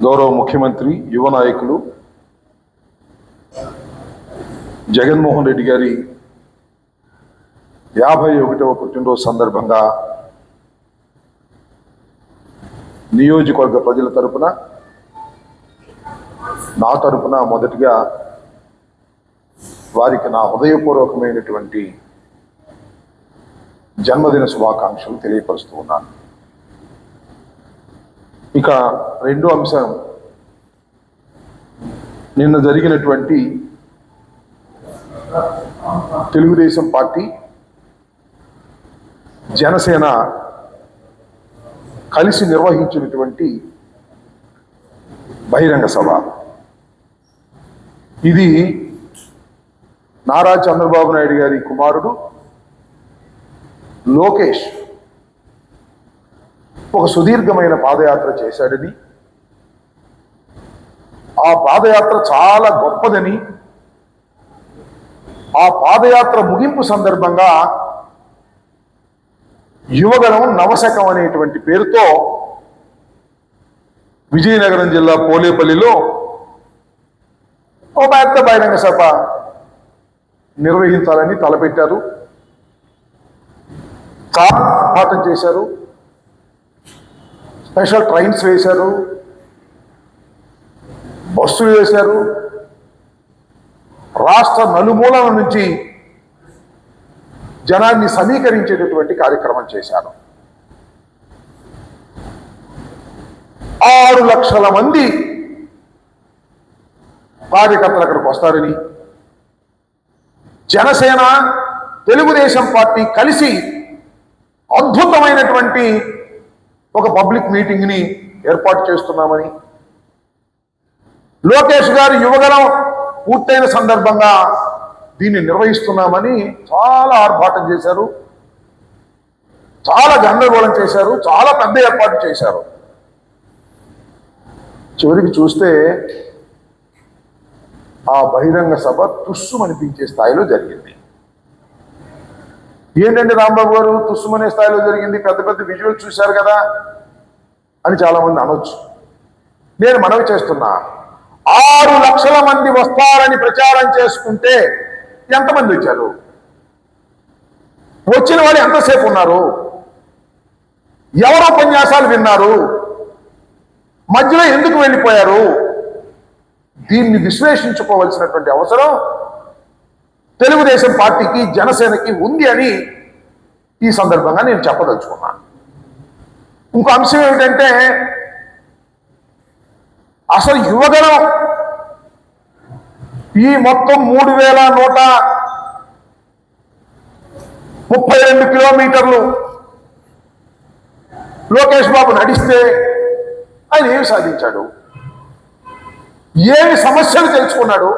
గౌరవ ముఖ్యమంత్రి యువ నాయకులు జగన్మోహన్ రెడ్డి గారి యాభై ఒకటవ పుట్టినరోజు సందర్భంగా నియోజకవర్గ ప్రజల తరపున నా తరపున మొదటిగా వారికి నా హృదయపూర్వకమైనటువంటి జన్మదిన శుభాకాంక్షలు తెలియపరుస్తూ ఉన్నాను. ఇక రెండో అంశం. నిన్న జరిగినటువంటి తెలుగుదేశం పార్టీ జనసేన కలిసి నిర్వహించినటువంటి బహిరంగ సభ. ఇది నారా చంద్రబాబు నాయుడు గారి కుమారుడు లోకేష్ ఒక సుదీర్ఘమైన పాదయాత్ర చేశాడని. ఆ పాదయాత్ర చాలా గొప్పదని. ఆ పాదయాత్ర ముగింపు సందర్భంగా యువగణం నవశకం అనేటువంటి పేరుతో విజయనగరం జిల్లా పోలేపల్లిలో ఓ పెద్ద బహిరంగ సభ నిర్వహించాలని తలపెట్టారు. చాలా పోరాటం చేశారు. స్పెషల్ ట్రైన్స్ వేశారు బస్సులు వేశారు. రాష్ట్ర నలుమూలల నుంచి జనాన్ని సమీకరించేటటువంటి కార్యక్రమం చేశారు. ఆరు లక్షల మంది కార్యకర్తలు అక్కడికి వస్తారని జనసేన తెలుగుదేశం పార్టీ కలిసి అద్భుతమైనటువంటి ఒక పబ్లిక్ మీటింగ్ని ఏర్పాటు చేస్తున్నామని. లోకేష్ గారు యువగలం పూర్తయిన సందర్భంగా దీన్ని నిర్వహిస్తున్నామని చాలా ఆర్భాటం చేశారు. చాలా గందరగోళం చేశారు. చాలా పెద్ద ఏర్పాటు చేశారు. చివరికి చూస్తే ఆ బహిరంగ సభ తుస్సుమనిపించే స్థాయిలో జరిగింది. ఏంటంటే రాంబాబు గారు? తుస్సుమనే స్థాయిలో జరిగింది. పెద్ద పెద్ద విజువల్ చూశారు కదా అని చాలామంది అనొచ్చు. నేను మనవి చేస్తున్నా. ఆరు లక్షల మంది వస్తారని ప్రచారం చేసుకుంటే ఎంతమంది వచ్చారు? వచ్చిన వాళ్ళు ఎంతసేపు ఉన్నారు? ఎవరు ఉపన్యాసాలు విన్నారు? మధ్యలో ఎందుకు వెళ్ళిపోయారు? దీన్ని విశ్లేషించుకోవలసినటువంటి అవసరం తెలుగుదేశం పార్టీకి జనసేనకి ఉంది అని ఈ సందర్భంగా నేను చెప్పదలుచుకున్నాను. ఇంకో అంశం ఏమిటంటే అసలు యువగలం ఈ మొత్తం మూడు వేల నూట ముప్పై రెండు కిలోమీటర్లు లోకేష్ బాబు నడిస్తే ఆయన ఏమి సాధించాడు? ఏమి సమస్యలు తెలుసుకున్నాడు?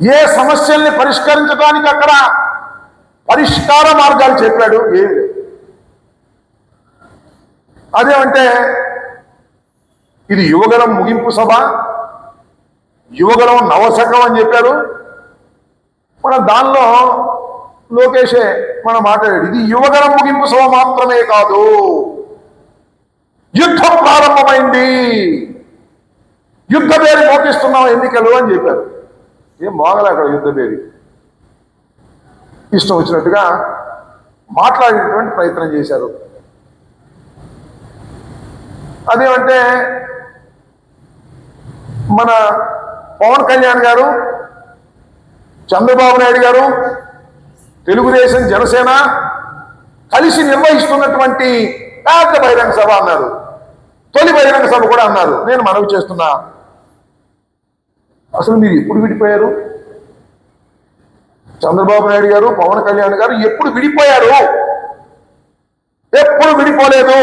ఏ సమస్యల్ని పరిష్కరించడానికి అక్కడ పరిష్కార మార్గాలు చెప్పాడు ఏమి? అదేమంటే ఇది యువగలం ముగింపు సభ యువగలం నవశకం అని చెప్పారు మన దానిలో లోకేషే మన మాట్లాడాడు ఇది యువగలం ముగింపు సభ మాత్రమే కాదు. యుద్ధం ప్రారంభమైంది. యుద్ధ పేరు మోపిస్తున్నాం ఎన్నికలు అని చెప్పారు ఏం మోగలే అక్కడ యుద్ధ ఇష్టం వచ్చినట్టుగా మాట్లాడేటువంటి ప్రయత్నం చేశారు. అదేమంటే మన పవన్ కళ్యాణ్ గారు చంద్రబాబు నాయుడు గారు తెలుగుదేశం జనసేన కలిసి నిర్వహిస్తున్నటువంటి పెద్ద బహిరంగ సభ అన్నారు. తొలి బహిరంగ సభ కూడా అన్నారు. నేను మనవి చేస్తున్నా. అసలు మీరు ఎప్పుడు విడిపోయారు? చంద్రబాబు నాయుడు గారు పవన్ కళ్యాణ్ గారు ఎప్పుడు విడిపోయారు? ఎప్పుడు విడిపోలేదు.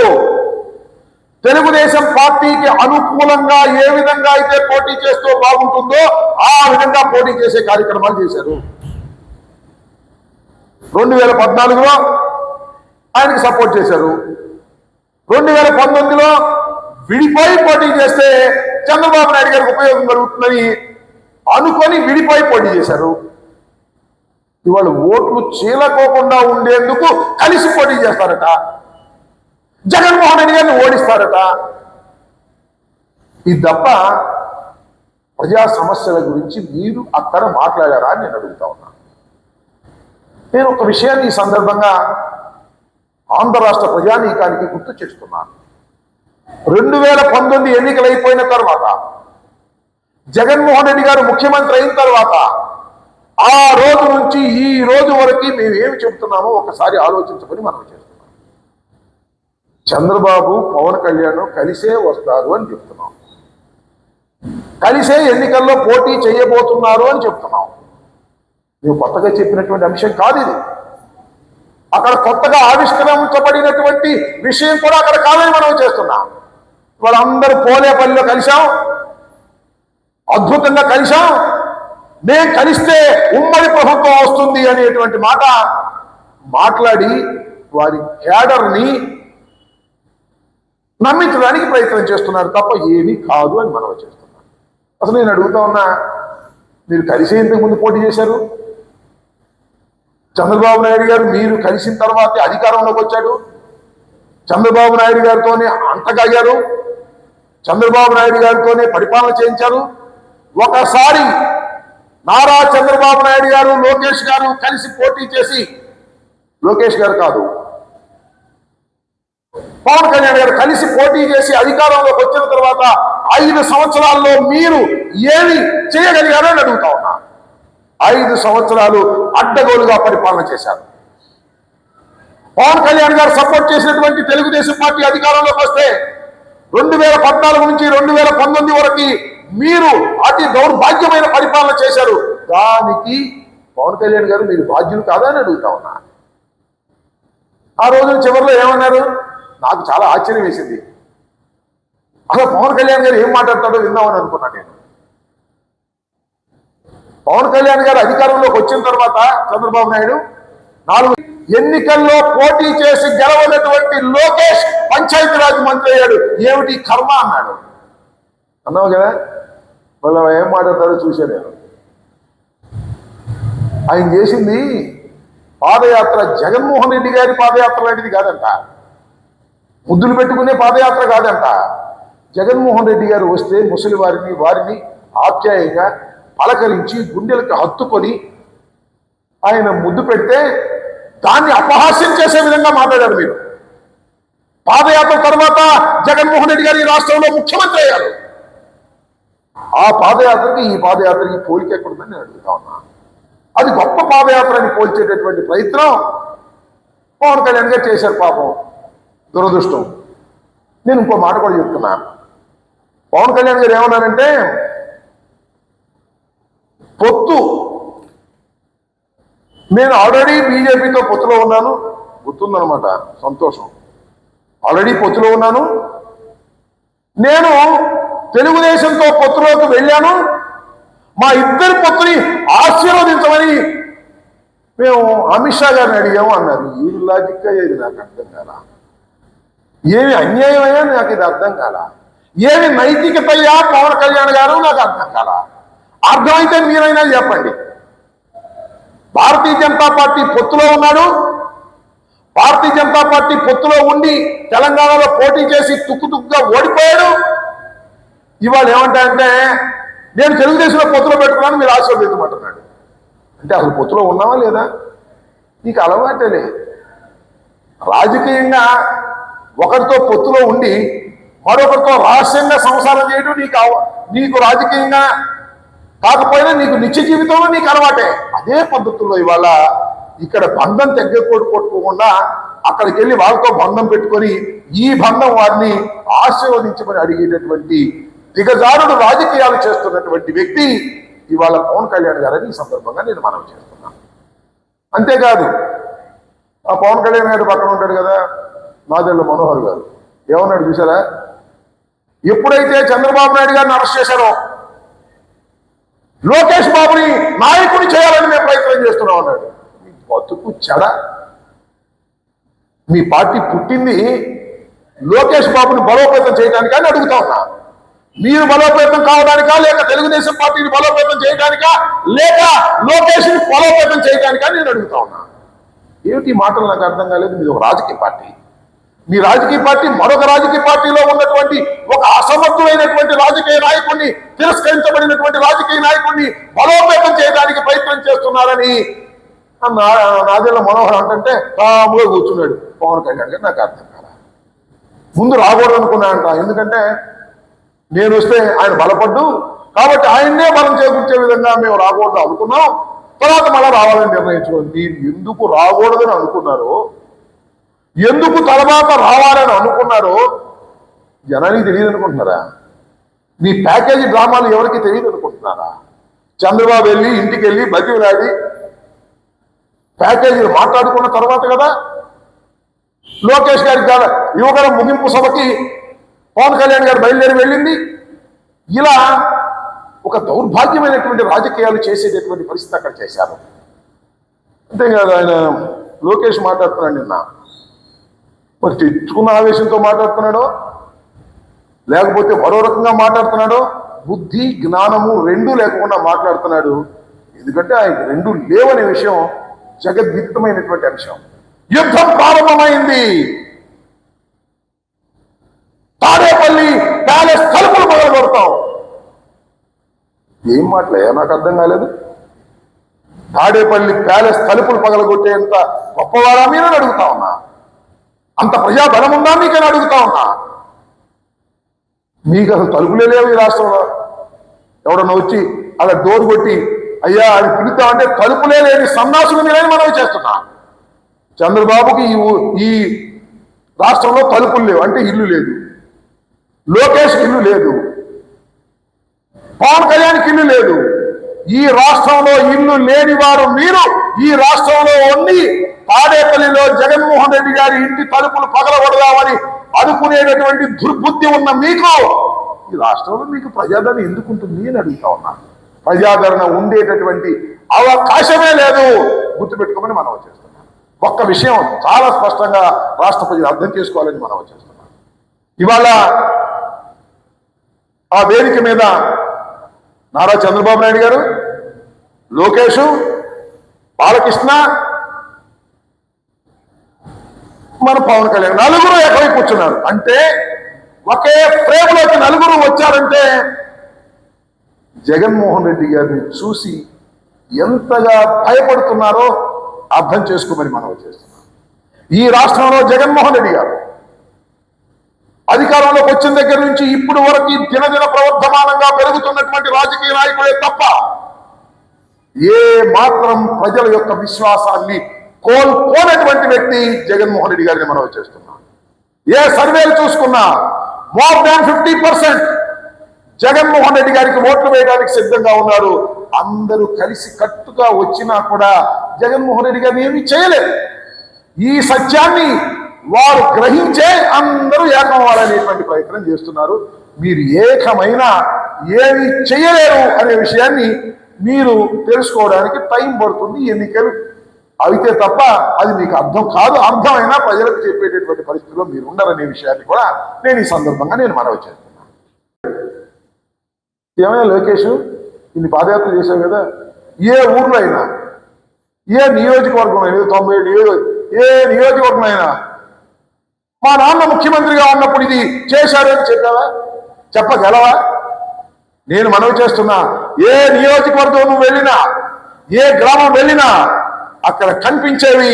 తెలుగుదేశం పార్టీకి అనుకూలంగా ఏ విధంగా అయితే పోటీ చేస్తూ బాగుంటుందో ఆ విధంగా పోటీ చేసే కార్యక్రమాలు చేశారు. రెండు వేల పద్నాలుగులో ఆయనకి సపోర్ట్ చేశారు. రెండు వేల పంతొమ్మిదిలో విడిపోయి పోటీ చేస్తే చంద్రబాబు నాయుడు గారికి ఉపయోగం కలుగుతుందని అనుకొని విడిపోయి పోటీ చేశారు. ఇవాళ ఓట్లు చీలకోకుండా ఉండేందుకు కలిసి పోటీ చేస్తారట. జగన్మోహన్ రెడ్డి గారిని ఓడిస్తారట. ఇది తప్ప ప్రజా సమస్యల గురించి మీరు అక్కడ మాట్లాడారా అని నేను అడుగుతా ఉన్నా. నేను ఒక విషయాన్ని ఈ సందర్భంగా ఆంధ్ర రాష్ట్ర ప్రజానీకానికి గుర్తు చేస్తున్నాను. రెండు వేల పంతొమ్మిది ఎన్నికలు అయిపోయిన తర్వాత జగన్మోహన్ రెడ్డి గారు ముఖ్యమంత్రి అయిన తర్వాత ఆ రోజు నుంచి ఈ రోజు వరకు మేము ఏమి చెబుతున్నామో ఒకసారి ఆలోచించుకొని మనం చేస్తున్నాం. చంద్రబాబు పవన్ కళ్యాణ్ కలిసే వస్తారు అని చెప్తున్నాం. కలిసే ఎన్నికల్లో పోటీ చేయబోతున్నారు అని చెప్తున్నాం. నువ్వు కొత్తగా చెప్పినటువంటి అంశం కాదు ఇది. అక్కడ కొత్తగా ఆవిష్కరించబడినటువంటి విషయం కూడా అక్కడ కాదని మనం చేస్తున్నాం. వాళ్ళందరూ పోలేపల్లిలో కలిశాం. అద్భుతంగా కలిశాం మేం కలిస్తే ఉమ్మడి ప్రభుత్వం వస్తుంది అనేటువంటి మాట మాట్లాడి వారి క్యాడర్ని నమ్మించడానికి ప్రయత్నం చేస్తున్నారు తప్ప ఏమీ కాదు అని మనం చేస్తున్నాం అసలు నేను అడుగుతా ఉన్నా మీరు కలిసి ఇంతకు ముందు పోటీ చేశారు? చంద్రబాబు నాయుడు గారు మీరు కలిసిన తర్వాతే అధికారంలోకి వచ్చాడు. చంద్రబాబు నాయుడు గారితోనే అంతగాగారు చంద్రబాబు నాయుడు గారితోనే పరిపాలన చేయించారు. ఒకసారి నారా చంద్రబాబు నాయుడు గారు లోకేష్ గారు కలిసి పోటీ చేసి లోకేష్ గారు కాదు పవన్ కళ్యాణ్ గారు కలిసి పోటీ చేసి అధికారంలోకి వచ్చిన తర్వాత ఐదు సంవత్సరాల్లో మీరు ఏమి చేయగలిగారో అని అడుగుతా ఉన్నా. ఐదు సంవత్సరాలు అడ్డగోలుగా పరిపాలన చేశారు. పవన్ కళ్యాణ్ గారు సపోర్ట్ చేసినటువంటి తెలుగుదేశం పార్టీ అధికారంలోకి వస్తే రెండు వేల పద్నాలుగు నుంచి రెండు వేల పంతొమ్మిది వరకు మీరు అతి దౌర్భాగ్యమైన పరిపాలన చేశారు. దానికి పవన్ కళ్యాణ్ గారు మీరు బాధ్యులు కాదా అని అడుగుతా ఉన్నా. ఆ రోజున చివరిలో ఏమన్నారు? నాకు చాలా ఆశ్చర్యం వేసింది. అసలు పవన్ కళ్యాణ్ గారు ఏం మాట్లాడతాడో విందామని అనుకున్నా నేను. పవన్ కళ్యాణ్ గారు అధికారంలోకి వచ్చిన తర్వాత చంద్రబాబు నాయుడు నాలుగు ఎన్నికల్లో పోటీ చేసి గెలవనటువంటి లోకేష్ పంచాయతీరాజ్ మంత్రి అయ్యాడు. ఏమిటి కర్మ అన్నాడు. అన్నావు కదా? మళ్ళీ ఏం మాట్లాడతారో చూశాను నేను. ఆయన చేసింది పాదయాత్ర జగన్మోహన్ రెడ్డి గారి పాదయాత్ర లాంటిది కాదంట. ముద్దులు పెట్టుకునే పాదయాత్ర కాదంట. జగన్మోహన్ రెడ్డి గారు వస్తే ముసలి వారిని వారిని ఆప్యాయంగా పలకరించి గుండెలకు హత్తుకొని ఆయన ముద్దు పెడితే దాన్ని అపహాస్యం చేసే విధంగా మాట్లాడారు మీరు. పాదయాత్ర తర్వాత జగన్మోహన్ రెడ్డి గారు ఈ రాష్ట్రంలో ముఖ్యమంత్రి అయ్యారు. ఆ పాదయాత్రకి ఈ పాదయాత్రకి పోలిక ఎక్కడుందని నేను అడుగుతా ఉన్నా. అది గొప్ప పాదయాత్రని పోల్చేటటువంటి ప్రయత్నం పవన్ కళ్యాణ్ గారు చేశారు పాపం. దురదృష్టం. నేను ఇంకో మాట కూడా చెప్తున్నా. పవన్ కళ్యాణ్ గారు ఏమన్నారంటే పొత్తు. నేను ఆల్రెడీ బీజేపీతో పొత్తులో ఉన్నాను. గుర్తుందనమాట సంతోషం. ఆల్రెడీ పొత్తులో ఉన్నాను. నేను తెలుగుదేశంతో పొత్తులోకి వెళ్ళాను. మా ఇద్దరి పొత్తుని ఆశీర్వదించమని మేము అమిత్ షా గారిని అడిగాము అన్నారు. ఈ లాజిక్ ఇది నాకు అర్థం కాల? ఏమి అన్యాయమయ్యా నాకు ఇది అర్థం కాల? ఏమి నైతికతయ్యా పవన్ కళ్యాణ్ గారు నాకు అర్థం కాల? అర్థమైతే మీరైనా చెప్పండి. భారతీయ జనతా పార్టీ పొత్తులో ఉన్నాడు. భారతీయ జనతా పార్టీ పొత్తులో ఉండి తెలంగాణలో పోటీ చేసి తుక్కు తుక్కుగా ఓడిపోయాడు. ఇవాళ ఏమంటాయంటే నేను తెలుగుదేశంలో పొత్తులో పెట్టుకున్నాను మీరు ఆశీర్వదించమంటున్నాడు అంటే అసలు పొత్తులో ఉన్నావా లేదా? నీకు అలవాటేలే రాజకీయంగా ఒకరితో పొత్తులో ఉండి మరొకరితో రహస్యంగా సంసారం చేయడం నీకు నీకు రాజకీయంగా కాకపోయినా నీకు నిత్య జీవితంలో నీకు అలవాటే. అదే పద్ధతుల్లో ఇవాళ ఇక్కడ బంధం తెగ్గకూడు కొట్టుకోకుండా అక్కడికి వెళ్ళి వాళ్ళతో బంధం పెట్టుకొని ఈ బంధం వారిని ఆశీర్వదించమని అడిగేటటువంటి దిగజారుడు రాజకీయాలు చేస్తున్నటువంటి వ్యక్తి ఇవాళ పవన్ కళ్యాణ్ గారని ఈ సందర్భంగా నేను మనవి చేస్తున్నాను. అంతేకాదు ఆ పవన్ కళ్యాణ్ గారి పక్కన ఉంటాడు కదా నాదెళ్ళ మనోహర్ గారు. ఏమన్నాడు చూసారా ఎప్పుడైతే చంద్రబాబు నాయుడు గారిని అరెస్ట్ చేశారో లోకేష్ బాబుని నాయకుడు చేయాలని మేము ప్రయత్నం చేస్తున్నాం అన్నాడు. మీ బతుకు చెడ. మీ పార్టీ పుట్టింది లోకేష్ బాబుని బలోపేతం చేయడానికని అడుగుతా ఉన్నా. మీరు బలోపేతం కావడానికా? లేక తెలుగుదేశం పార్టీని బలోపేతం చేయడానికా? లేక లోకేష్ని బలోపేతం చేయడానికా నేను అడుగుతా ఉన్నా. ఏమిటి మాటలు? నాకు అర్థం కాలేదు. మీది ఒక రాజకీయ పార్టీ. మీ రాజకీయ పార్టీ మరొక రాజకీయ పార్టీలో ఉన్నటువంటి ఒక అసమర్థులైనటువంటి రాజకీయ నాయకుడిని తిరస్కరించబడినటువంటి రాజకీయ నాయకుడిని బలోపేతం చేయడానికి ప్రయత్నం చేస్తున్నారని నాదేళ్ళ మనోహర్ అంటే కాముగా కూర్చున్నాడు పవన్ కళ్యాణ్ గారు. నాకు అర్థం కాల. ముందు రాకూడదు అనుకున్నాడంట ఎందుకంటే నేను వస్తే ఆయన బలపడ్డు. కాబట్టి ఆయన్నే బలం చేకూర్చే విధంగా మేము రాకూడదు అనుకున్నాం. తర్వాత మళ్ళీ రావాలని నిర్ణయించుకోండి మీరు ఎందుకు రాకూడదని అనుకున్నారు ఎందుకు తర్వాత రావాలని అనుకున్నారో జనానికి తెలియదు అనుకుంటున్నారా? మీ ప్యాకేజీ డ్రామాలు ఎవరికి తెలియదు అనుకుంటున్నారా? చంద్రబాబు వెళ్ళి ఇంటికి వెళ్ళి బతిలాడి ప్యాకేజీలు మాట్లాడుకున్న తర్వాత కదా. లోకేష్ గారికి కదా? యువగల ముగింపు సభకి పవన్ కళ్యాణ్ గారు బయలుదేరి వెళ్ళింది. ఇలా ఒక దౌర్భాగ్యమైనటువంటి రాజకీయాలు చేసేటటువంటి పరిస్థితి అక్కడ చేశారు. అంతేకాదు ఆయన లోకేష్ మాట్లాడుతున్నాడు నిన్న. మరి తెచ్చుకున్న ఆవేశంతో మాట్లాడుతున్నాడో లేకపోతే మరో రకంగా మాట్లాడుతున్నాడో బుద్ధి జ్ఞానము రెండు లేకుండా మాట్లాడుతున్నాడు. ఎందుకంటే ఆయన రెండు లేవనే విషయం జగద్విత్తమైనటువంటి అంశం. యుద్ధం ప్రారంభమైంది. తాడేపల్లి ప్యాలెస్ తలుపులు మొదలు కొడతాం ఏం మాటలే? నాకు అర్థం కాలేదు. తాడేపల్లి ప్యాలెస్ తలుపులు పగలగొట్టేంత గొప్పవారా మీరని అడుగుతా ఉన్నా. అంత ప్రజాబలం ఉందా మీకని అడుగుతా ఉన్నా. మీకు అసలు తలుపులే లేవు ఈ రాష్ట్రంలో. ఎవడన్నా వచ్చి అలా డోర్ కొట్టి అయ్యా అని పిలుతామంటే తలుపులే లేని సన్నాసులు మీరని మనం చేస్తున్నా. చంద్రబాబుకి ఈ ఈ రాష్ట్రంలో తలుపులు లేవు అంటే ఇల్లు లేదు. లోకేష్ ఇల్లు లేదు. పవన్ కళ్యాణ్కి ఇల్లు లేదు. ఈ రాష్ట్రంలో ఇల్లు లేని వారు మీరు ఈ రాష్ట్రంలో ఉండి తాడేపల్లిలో జగన్మోహన్ రెడ్డి గారి ఇంటి తలుపులు పగలగొడదామని అనుకునేటటువంటి దుర్బుద్ధి ఉన్న మీకు ఈ రాష్ట్రంలో మీకు ప్రజాదరణ ఎందుకు ఉంటుంది అని అడుగుతా ఉన్నా. ప్రజాదరణ ఉండేటటువంటి అవకాశమే లేదు. గుర్తుపెట్టుకోమని మనం చేస్తున్నాం ఒక్క విషయం చాలా స్పష్టంగా రాష్ట్ర ప్రజలు అర్థం చేసుకోవాలని మనం చేస్తున్నాం ఇవాళ ఆ వేదిక మీద నారా చంద్రబాబు నాయుడు గారు లోకేష్ బాలకృష్ణ మన పవన్ కళ్యాణ్ నలుగురు ఎక్కడికి కూర్చున్నారు. అంటే ఒకే ఫ్రేమ్లోకి నలుగురు వచ్చారంటే జగన్మోహన్ రెడ్డి గారిని చూసి ఎంతగా భయపడుతున్నారో అర్థం చేసుకోమని మనం చేస్తున్నాం. ఈ రాష్ట్రంలో జగన్మోహన్ రెడ్డి గారు అధికారంలోకి వచ్చిన దగ్గర నుంచి ఇప్పుడు వరకు ఈ దినదిన ప్రవర్ధమానంగా పెరుగుతున్నటువంటి రాజకీయ నాయకులే తప్ప ఏ మాత్రం ప్రజల యొక్క విశ్వాసాన్ని కోల్పోనటువంటి వ్యక్తి జగన్మోహన్ రెడ్డి గారిని మనం చేస్తున్నాం. ఏ సర్వేలు చూసుకున్నా more than fifty percent Jaganmohan Reddy గారికి ఓట్లు వేయడానికి సిద్ధంగా ఉన్నారు. అందరూ కలిసి కట్టుగా వచ్చినా కూడా జగన్మోహన్ రెడ్డి గారిని ఏమీ చేయలేదు. ఈ సత్యాన్ని వారు గ్రహించే అందరూ ఏకమవ్వాలనేటువంటి ప్రయత్నం చేస్తున్నారు. మీరు ఏకమైన ఏమి చేయలేరు అనే విషయాన్ని మీరు తెలుసుకోవడానికి టైం పడుతుంది ఎన్నికలు అయితే తప్ప అది మీకు అర్థం కాదు అర్థమైనా ప్రజలకు చెప్పేటటువంటి పరిస్థితిలో మీరు ఉండరనే విషయాన్ని కూడా నేను ఈ సందర్భంగా నేను మనవి చేస్తున్నాను. ఏమైనా లోకేష్? ఇన్ని పాదయాత్ర చేశావు కదా. ఏ ఊర్లో అయినా ఏ నియోజకవర్గం అయినా తొంభై ఏడు ఏ నియోజకవర్గం అయినా మా నాన్న ముఖ్యమంత్రిగా ఉన్నప్పుడు ఇది చేశారు అని చెప్పావా? చెప్పగలవా? నేను మనవి చేస్తున్నా ఏ నియోజకవర్గం నువ్వు వెళ్ళినా ఏ గ్రామం వెళ్ళినా అక్కడ కనిపించేవి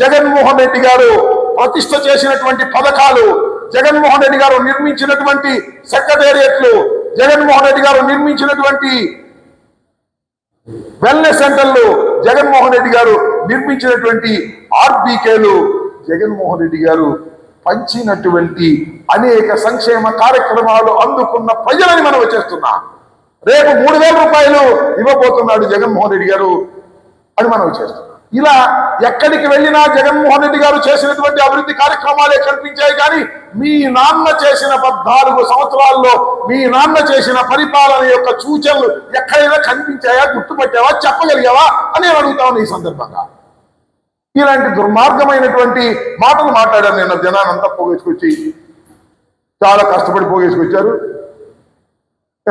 జగన్మోహన్ రెడ్డి గారు ప్రతిష్ట చేసినటువంటి పథకాలు జగన్మోహన్ రెడ్డి గారు నిర్మించినటువంటి సెక్రటేరియట్లు జగన్మోహన్ రెడ్డి గారు నిర్మించినటువంటి వెల్నెస్ సెంటర్లు జగన్మోహన్ రెడ్డి గారు నిర్మించినటువంటి ఆర్బీకేలు జగన్మోహన్ రెడ్డి గారు పంచినటువంటి అనేక సంక్షేమ కార్యక్రమాలు అందుకున్న ప్రజలని మనం చేస్తున్నాం రేపు మూడు వేల రూపాయలు ఇవ్వబోతున్నాడు జగన్మోహన్ రెడ్డి గారు అని మనం చేస్తున్నాం ఇలా ఎక్కడికి వెళ్ళినా జగన్మోహన్ రెడ్డి గారు చేసినటువంటి అభివృద్ధి కార్యక్రమాలే కనిపించాయి కానీ మీ నాన్న చేసిన పద్నాలుగు సంవత్సరాల్లో మీ నాన్న చేసిన పరిపాలన యొక్క సూచనలు ఎక్కడైనా కనిపించాయా గుర్తుపట్టావా చెప్పగలిగావా అని అడుగుతాను ఈ సందర్భంగా. ఇలాంటి దుర్మార్గమైనటువంటి మాటలు మాట్లాడారు నిన్న జనాన్ని అంతా పోగేసుకొచ్చి. చాలా కష్టపడి పోగేసుకొచ్చారు.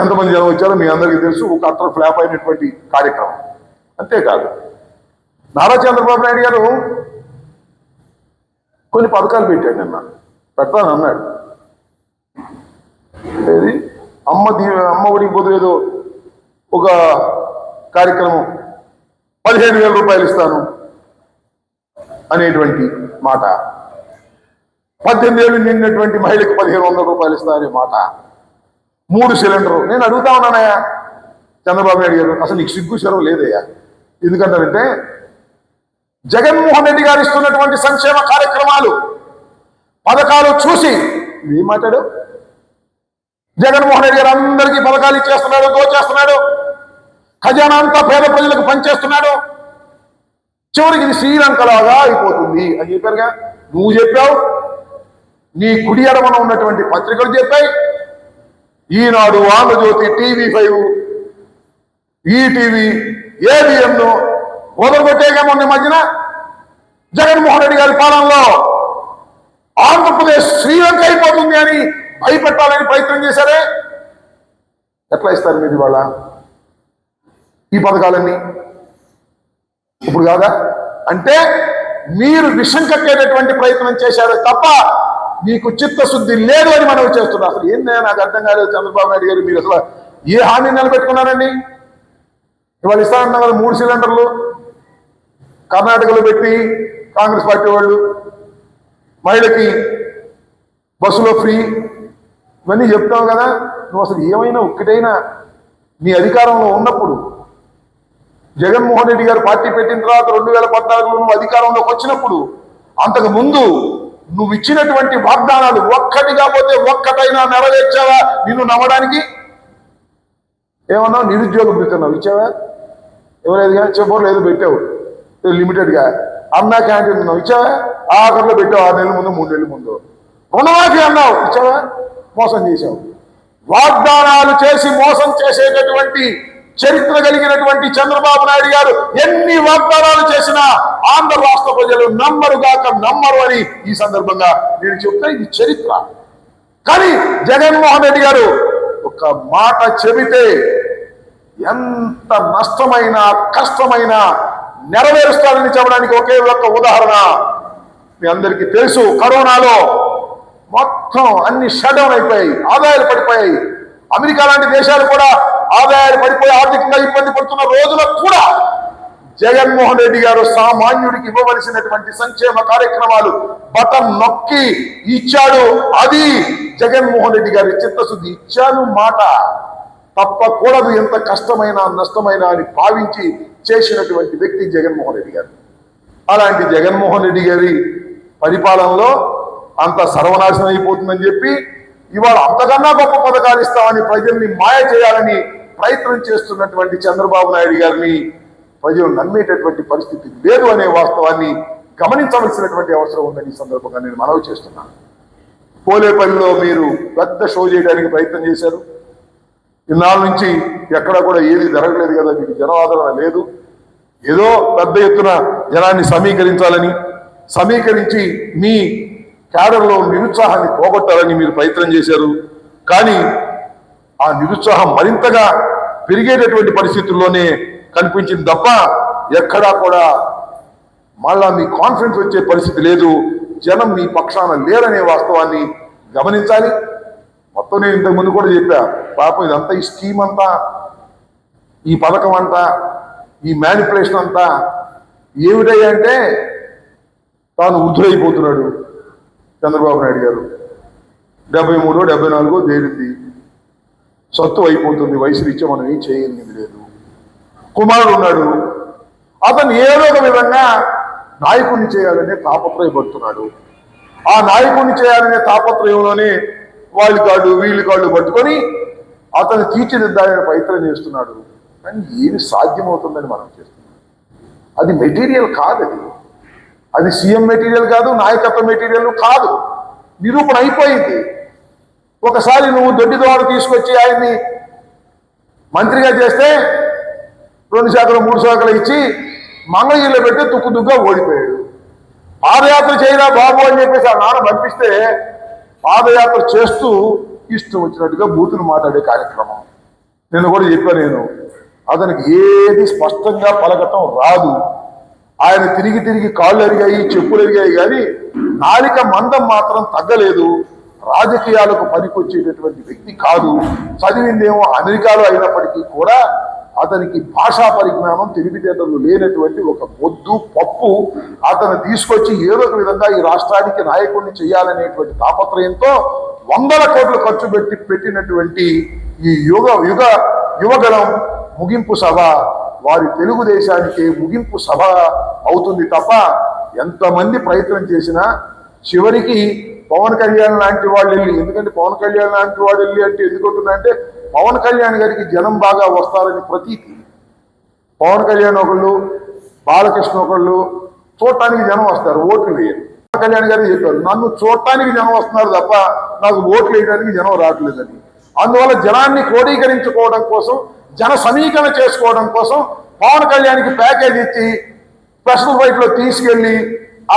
ఎంతమంది జనం వచ్చారో మీ అందరికీ తెలుసు ఒక అట్టర్ ఫ్లాప్ అయినటువంటి కార్యక్రమం. అంతేకాదు నారా చంద్రబాబు నాయుడు గారు కొన్ని పథకాలు పెట్టాడు నిన్న. పెడతాను అన్నాడు. ఏది? అమ్మ దీ అమ్మ ఒడికి బదులు ఏదో ఒక కార్యక్రమం పదిహేను వేల రూపాయలు ఇస్తాను. అనేటువంటి మాట. పద్దెనిమిది ఏళ్ళు నిండినటువంటి మహిళకు పదిహేను వందల రూపాయలు ఇస్తా మాట. మూడు సిలిండరు నేను అడుగుతా ఉన్నానయ్యా. చంద్రబాబు నాయుడు గారు అసలు నీకు సిగ్గు శరం లేదయ్యా. ఎందుకంటారంటే జగన్మోహన్ రెడ్డి గారు ఇస్తున్నటువంటి సంక్షేమ కార్యక్రమాలు పథకాలు చూసి ఏం మాట్లాడు? జగన్మోహన్ రెడ్డి గారు అందరికీ పథకాలు ఇచ్చేస్తున్నాడు దోచేస్తున్నాడు. ఖజానా అంతా పేద ప్రజలకు పనిచేస్తున్నాడు. చివరికి ఇది శ్రీలంకలాగా అయిపోతుంది. అని చెప్పారుగా నువ్వు చెప్పావు నీ కుడి ఎడమన ఉన్నటువంటి పత్రికలు చెప్పాయి. Eenadu Andhrajyothy TV five ETV ఏబిఎంను వదలగొట్టేగా మొన్న ఈ మధ్యన జగన్మోహన్ రెడ్డి గారి పాలనలో ఆంధ్రప్రదేశ్ శ్రీలంక అయిపోతుంది అని భయపెట్టాలని ప్రయత్నం చేశారే. ఎట్లా ఇస్తారు మీరు ఇవాళ ఈ పథకాలన్నీ? ఇప్పుడు కాదా? అంటే మీరు విషం కక్కేటటువంటి ప్రయత్నం చేశారు తప్ప మీకు చిత్తశుద్ధి లేదు అని మనం చేస్తున్నాం అసలు ఏందే నాకు అర్థం కాలేదు చంద్రబాబు నాయుడు గారు మీరు అసలు ఏ హామీ నిలబెట్టుకున్నారండి? ఇవాళ ఇస్తానన్నారు కదా మూడు సిలిండర్లు కర్ణాటకలో పెట్టి కాంగ్రెస్ పార్టీ వాళ్ళు మహిళకి బస్సులో ఫ్రీ ఇవన్నీ చెప్తావు కదా? నువ్వు అసలు ఏమైనా ఒక్కటైనా నీ అధికారంలో ఉన్నప్పుడు జగన్మోహన్ రెడ్డి గారు పార్టీ పెట్టిన తర్వాత రెండు వేల పద్నాలుగులో నువ్వు అధికారంలోకి వచ్చినప్పుడు అంతకు ముందు నువ్వు ఇచ్చినటువంటి వాగ్దానాలు ఒక్కటి కాకపోతే ఒక్కటైనా నెరవేర్చావా? నిన్ను నమ్మడానికి? ఏమన్నావు నిరుద్యోగం పెడుతున్నావు ఇచ్చావా? కానీ చెప్పరు లేదు పెట్టావు. లిమిటెడ్గా. అన్నా క్యాంటీన్ ఉన్నావు ఇచ్చావా? ఆఖరిలో పెట్టావు ఆరు నెలల ముందు మూడు నెలల ముందు. రుణమాఫీ అన్నావు. ఇచ్చావా? మోసం చేశావు. వాగ్దానాలు చేసి మోసం చేసేటటువంటి చరిత్ర కలిగినటువంటి చంద్రబాబు నాయుడు గారు ఎన్ని వాగ్దానాలు చేసినా ఆంధ్ర రాష్ట్ర ప్రజలు నమ్మరు గాక నమ్మరు అని ఈ సందర్భంగా నేను చెప్తా ఇది చరిత్ర. కానీ జగన్మోహన్ రెడ్డి గారు ఒక మాట చెబితే ఎంత నష్టమైన కష్టమైన నెరవేరుస్తారని చెప్పడానికి ఒకే ఒక్క ఉదాహరణ మీ అందరికీ తెలుసు. కరోనాలో మొత్తం అన్ని షట్ డౌన్ అయిపోయాయి ఆదాయాలు పడిపోయాయి. అమెరికా లాంటి దేశాలు కూడా ఆదాయాలు పడిపోయి ఆర్థికంగా ఇబ్బంది పడుతున్న రోజులకు కూడా జగన్మోహన్ రెడ్డి గారు సామాన్యుడికి ఇవ్వవలసినటువంటి సంక్షేమ కార్యక్రమాలు బటన్ నొక్కి ఇచ్చాడు. అది జగన్మోహన్ రెడ్డి గారి చిత్తశుద్ధి. ఇచ్చాను మాట. తప్పకూడదు ఎంత కష్టమైన నష్టమైన అని భావించి చేసినటువంటి వ్యక్తి జగన్మోహన్ రెడ్డి గారు. అలాంటి జగన్మోహన్ రెడ్డి గారి పరిపాలనలో అంత సర్వనాశనం అయిపోతుందని చెప్పి ఇవాళ అంతకన్నా గొప్ప పథకాలు ఇస్తామని ప్రజల్ని మాయ చేయాలని ప్రయత్నం చేస్తున్నటువంటి చంద్రబాబు నాయుడు గారిని ప్రజలు నమ్మేటటువంటి పరిస్థితి లేదు అనే వాస్తవాన్ని గమనించవలసినటువంటి అవసరం ఉందని ఈ సందర్భంగా నేను మనవి చేస్తున్నాను. పోలేపల్లిలో మీరు పెద్ద షో చేయడానికి ప్రయత్నం చేశారు. ఇన్నాళ్ళ నుంచి ఎక్కడా కూడా ఏది జరగలేదు కదా మీకు జనాదరణ లేదు. ఏదో పెద్ద ఎత్తున జనాన్ని సమీకరించాలని సమీకరించి మీ క్యాడర్లో నిరుత్సాహాన్ని పోగొట్టాలని మీరు ప్రయత్నం చేశారు. కానీ ఆ నిరుత్సాహం మరింతగా పెరిగేటటువంటి పరిస్థితుల్లోనే కనిపించింది తప్ప ఎక్కడా కూడా మళ్ళా మీ కాన్ఫిడెన్స్ వచ్చే పరిస్థితి లేదు. జనం మీ పక్షాన లేరనే వాస్తవాన్ని గమనించాలి. మొత్తం నేను ఇంతకుముందు కూడా చెప్పా పాపం ఇదంతా ఈ స్కీమ్ అంతా ఈ పథకం అంతా ఈ మ్యానిపులేషన్ అంతా ఏమిటంటే అంటే తాను వృద్ధులైపోతున్నాడు చంద్రబాబు నాయుడు గారు. డెబ్బై మూడో డెబ్బై నాలుగో తేలింది సత్తు అయిపోతుంది వయసు రీత్యా మనం ఏం చేయగలిగింది లేదు. కుమారుడు ఉన్నాడు. అతను ఏదో ఒక విధంగా నాయకుడిని చేయాలనే తాపత్రయపడుతున్నాడు ఆ నాయకుడిని చేయాలనే తాపత్రయంలోనే వాళ్ళు కాళ్ళు వీళ్ళు కాళ్ళు పట్టుకొని అతను తీర్చిదిద్దాలని ప్రయత్నం చేస్తున్నాడు. కానీ ఏమి సాధ్యమవుతుందని మనం చేస్తున్నాం. అది మెటీరియల్ కాదు అది. అది సీఎం మెటీరియల్ కాదు నాయకత్వ మెటీరియల్ కాదు. నిరూపణ అయిపోయింది. ఒకసారి నువ్వు దొడ్డి దోడ తీసుకొచ్చి ఆయన్ని మంత్రిగా చేస్తే రెండు శాఖలు మూడు శాఖలు ఇచ్చి మంగళగిరిలో పెట్టి తుక్కు దుగ్గా ఓడిపోయాడు. పాదయాత్ర చేయరా బాబు అని చెప్పేసి ఆ నాన్న పంపిస్తే పాదయాత్ర చేస్తూ ఇష్టం వచ్చినట్టుగా బూతులు మాట్లాడే కార్యక్రమం. నేను కూడా చెప్పాను నేను అతనికి ఏది స్పష్టంగా పలకటం రాదు. ఆయన తిరిగి తిరిగి కాళ్ళు అరిగాయి చెప్పులు అరిగాయి కానీ నాలిక మందం మాత్రం తగ్గలేదు. రాజకీయాలకు పనికొచ్చేటటువంటి వ్యక్తి కాదు. చదివిందేమో అమెరికాలో అయినప్పటికీ కూడా అతనికి భాషా పరిజ్ఞానం తెలివితేటలు లేనటువంటి ఒక మొద్దు పప్పు అతను తీసుకొచ్చి ఏదో ఒక విధంగా ఈ రాష్ట్రానికి నాయకుడిని చేయాలనేటువంటి తాపత్రయంతో వందల కోట్లు ఖర్చు పెట్టి పెట్టినటువంటి ఈ యుగ యుగ యువగణం ముగింపు సభ. వారి తెలుగుదేశానికి ముగింపు సభ అవుతుంది తప్ప ఎంతమంది ప్రయత్నం చేసినా చివరికి పవన్ కళ్యాణ్ లాంటి వాళ్ళు వెళ్ళి ఎందుకంటే పవన్ కళ్యాణ్ లాంటి వాడు వెళ్ళి అంటే ఎందుకుంటుందంటే పవన్ కళ్యాణ్ గారికి జనం బాగా వస్తారని ప్రతీతి. పవన్ కళ్యాణ్ ఒకళ్ళు బాలకృష్ణ ఒకళ్ళు చూడటానికి జనం వస్తారు ఓట్లు వేయరు. పవన్ కళ్యాణ్ గారు చెప్పారు నన్ను చూడటానికి జనం వస్తున్నారు తప్ప నాకు ఓట్లు వేయడానికి జనం రావట్లేదని అందువల్ల జనాన్ని క్రోడీకరించుకోవడం కోసం జన సమీకరణ చేసుకోవడం కోసం పవన్ కళ్యాణ్కి ప్యాకేజ్ ఇచ్చి స్పెషల్ ఫ్లైట్ తీసుకెళ్ళి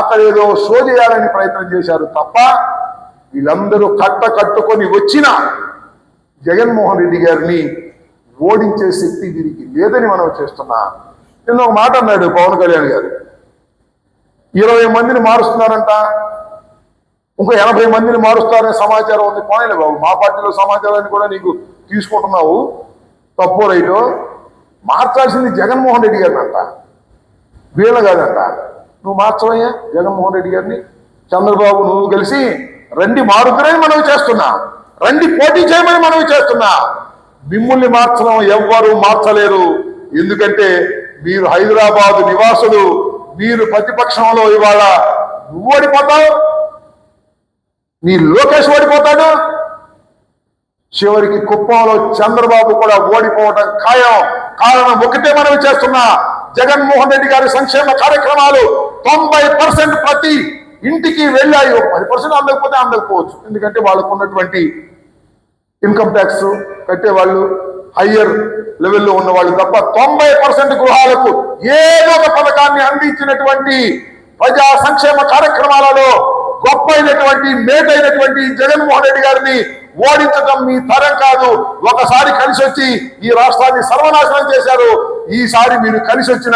అక్కడ ఏదో షో చేయాలని ప్రయత్నం చేశారు తప్ప వీళ్ళందరూ కట్ట కట్టుకొని వచ్చిన జగన్మోహన్ రెడ్డి గారిని ఓడించే శక్తి దీనికి లేదని మనం చేస్తున్నా. నిన్న ఒక మాట అన్నాడు పవన్ కళ్యాణ్ గారు. ఇరవై మందిని మారుస్తున్నారంట. ఇంకో ఎనభై మందిని మారుస్తారనే సమాచారం ఉంది. పోనీ బాబు మా పార్టీలో సమాచారాన్ని కూడా నీకు తీసుకుంటున్నావు. తప్పు రైటు. మార్చాల్సింది జగన్మోహన్ రెడ్డి గారిని అంట వీళ్ళ కాదంట నువ్వు మార్చవయ్యా జగన్మోహన్ రెడ్డి గారిని చంద్రబాబు నువ్వు కలిసి రండి మారుతురని మనవి చేస్తున్నా. రండి పోటీ చేయమని మనవి చేస్తున్నా. మిమ్మల్ని మార్చడం ఎవ్వరూ మార్చలేరు. ఎందుకంటే మీరు హైదరాబాద్ నివాసులు మీరు ప్రతిపక్షంలో ఇవాళ నువ్వు ఓడిపోతావు నీ లోకేష్ ఓడిపోతాడు. చివరికి కుప్పంలో చంద్రబాబు కూడా ఓడిపోవడం ఖాయం. కారణం ఒకటే మనం చేస్తున్నా. జగన్మోహన్ రెడ్డి గారి సంక్షేమ కార్యక్రమాలు తొంభై పర్సెంట్ ప్రతి ఇంటికి వెళ్ళాయి. పది పర్సెంట్ అందకపోతే అందకపోవచ్చు. ఎందుకంటే వాళ్ళకు ఉన్నటువంటి ఇన్కమ్ ట్యాక్స్ కట్టేవాళ్ళు హయ్యర్ లెవెల్లో ఉన్న వాళ్ళు తప్ప తొంభై పర్సెంట్ గృహాలకు ఏదో ఒక పథకాన్ని అందించినటువంటి ప్రజా సంక్షేమ కార్యక్రమాలలో గొప్ప అయినటువంటి మేటైనటువంటి జగన్మోహన్ రెడ్డి గారిని ఓడించడం మీ తరం కాదు. ఒకసారి కలిసి వచ్చి ఈ రాష్ట్రాన్ని సర్వనాశనం చేశారు. ఈసారి మీరు కలిసి వచ్చిన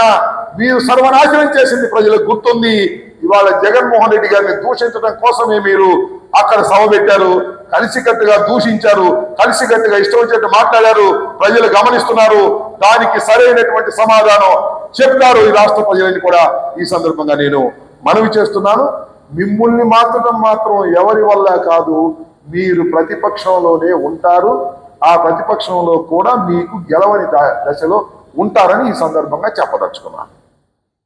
మీరు సర్వనాశనం చేసింది ప్రజలకు గుర్తుంది. ఇవాళ జగన్మోహన్ రెడ్డి గారిని దూషించడం కోసమే మీరు అక్కడ సభ పెట్టారు. కలిసికట్టుగా దూషించారు. కలిసికట్టుగా ఇష్టం వచ్చినట్టు మాట్లాడారు. ప్రజలు గమనిస్తున్నారు. దానికి సరైనటువంటి సమాధానం చెప్తారు ఈ రాష్ట్ర ప్రజలని కూడా ఈ సందర్భంగా నేను మనవి చేస్తున్నాను. మిమ్మల్ని మార్చడం మాత్రం ఎవరి వల్ల కాదు. మీరు ప్రతిపక్షంలోనే ఉంటారు. ఆ ప్రతిపక్షంలో కూడా మీకు గెలవని ద- దశలో ఉంటారని ఈ సందర్భంగా చెప్పదలుచుకున్నాను.